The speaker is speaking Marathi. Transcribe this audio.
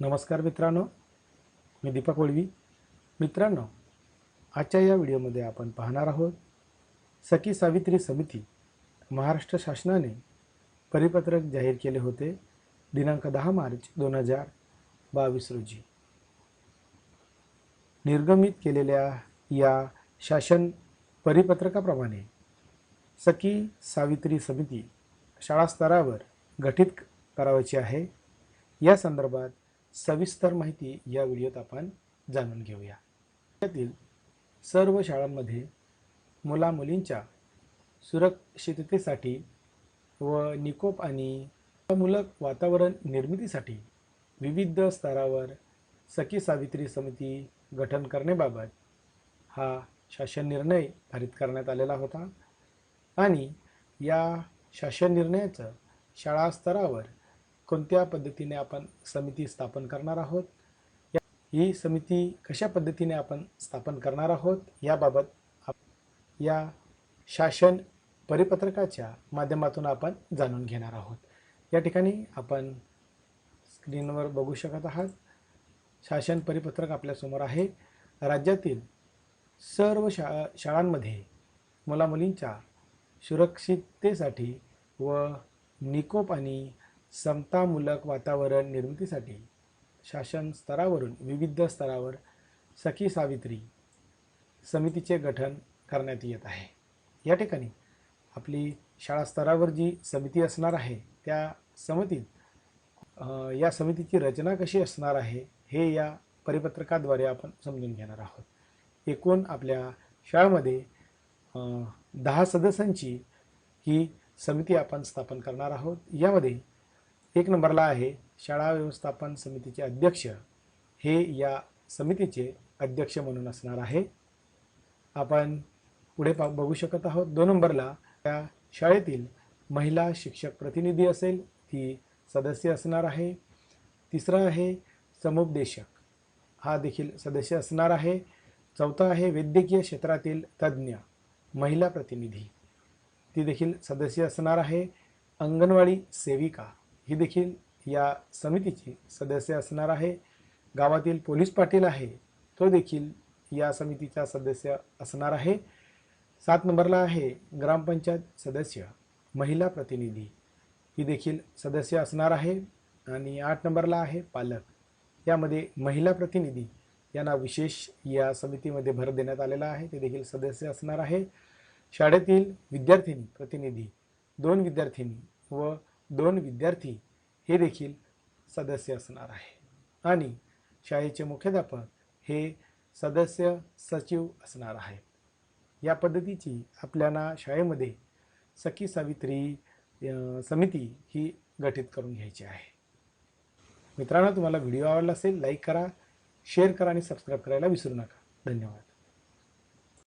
नमस्कार मित्रांनो मी दीपक वळवी मित्रांनो आजच्या या व्हिडिओमध्ये आपण पाहणार आहोत सखी सावित्री समिती महाराष्ट्र शासनाने परिपत्रक जाहीर केले होते दिनांक दहा मार्च दोन हजार बावीस रोजी. निर्गमित केलेल्या या शासन परिपत्रकाप्रमाणे सखी सावित्री समिती शाळा स्तरावर गठीत करावायची आहे. या संदर्भात सविस्तर माहिती या व्हिडिओत आपण जाणून घेऊया. त्यातील सर्व शाळांमध्ये मुलामुलींच्या सुरक्षिततेसाठी व निकोप आणि मूलक वातावरण निर्मितीसाठी विविध स्तरावर सखी सावित्री समिती गठन करण्याबाबत हा शासन निर्णय पारित करण्यात आलेला होता. आणि या शासन निर्णयाचं शाळा स्तरावर कोणत्या पद्धतीने आपण समिती स्थापन करणार आहोत? या- ही समिती कशा पद्धतीने आपण स्थापन करणार आहोत? याबाबत या शासन परिपत्रकाच्या माध्यमातून आपण जाणून घेणार आहोत. या ठिकाणी आपण स्क्रीनवर बघू शकत आहात. शासन परिपत्रक आपल्यासमोर आहे. राज्यातील सर्व शा शाळांमध्ये मुलामुलींच्या सुरक्षिततेसाठी व निकोप आणि समतामूलक वातावरण निर्मितीसाठी शासन स्तरावरून विविध स्तरावर सखी सावित्री समितीचे गठन करण्यात येत आहे. या ठिकाणी आपली शाळा स्तरावर जी समिती असणार आहे त्या समितीत या समितीची रचना कशी असणार आहे हे या परिपत्रकाद्वारे आपण समजून घेणार आहोत. एकूण आपल्या शाळेमध्ये दहा सदस्यांची ही समिती आपण स्थापन करणार आहोत. यामध्ये एक नंबरला आहे शाळा व्यवस्थापन समितीचे अध्यक्ष. हे या समितीचे अध्यक्ष म्हणून असणार आहे. आपण पुढे पा बघू शकत आहोत. दोन नंबरला त्या शाळेतील महिला शिक्षक प्रतिनिधी असेल ती सदस्य असणार आहे. तिसरं आहे समुपदेशक. हा देखील सदस्य असणार आहे. चौथा आहे वैद्यकीय क्षेत्रातील तज्ज्ञ महिला प्रतिनिधी. ती देखील सदस्य असणार आहे. अंगणवाडी सेविका. ही देखील या समितीची सदस्य असणार आहे. गावातील पोलीस पाटील आहे तो देखील या समितीचा सदस्य असणार आहे. सात नंबरला आहे ग्रामपंचायत सदस्य महिला प्रतिनिधी. ही देखील सदस्य असणार आहे. आणि आठ नंबरला आहे पालक. यामध्ये महिला प्रतिनिधी यांना विशेष या समितीमध्ये भर देण्यात आलेला आहे. ते देखील सदस्य असणार आहे. शाळेतील विद्यार्थिनी प्रतिनिधी दोन विद्यार्थिनी व दोन विद्यार्थी हे देखील सदस्य असणार आहे. आणि शाळेचे मुख्याध्यापक हे सदस्य सचिव असणार आहेत या पद्धतीची आपल्याला शाळेमध्ये सखी सावित्री समिती ही गठीत करून घ्यायची आहे. मित्रांनो तुम्हाला व्हिडिओ आवडला असेल लाईक करा शेअर करा आणि सबस्क्राईब करायला विसरू नका. धन्यवाद.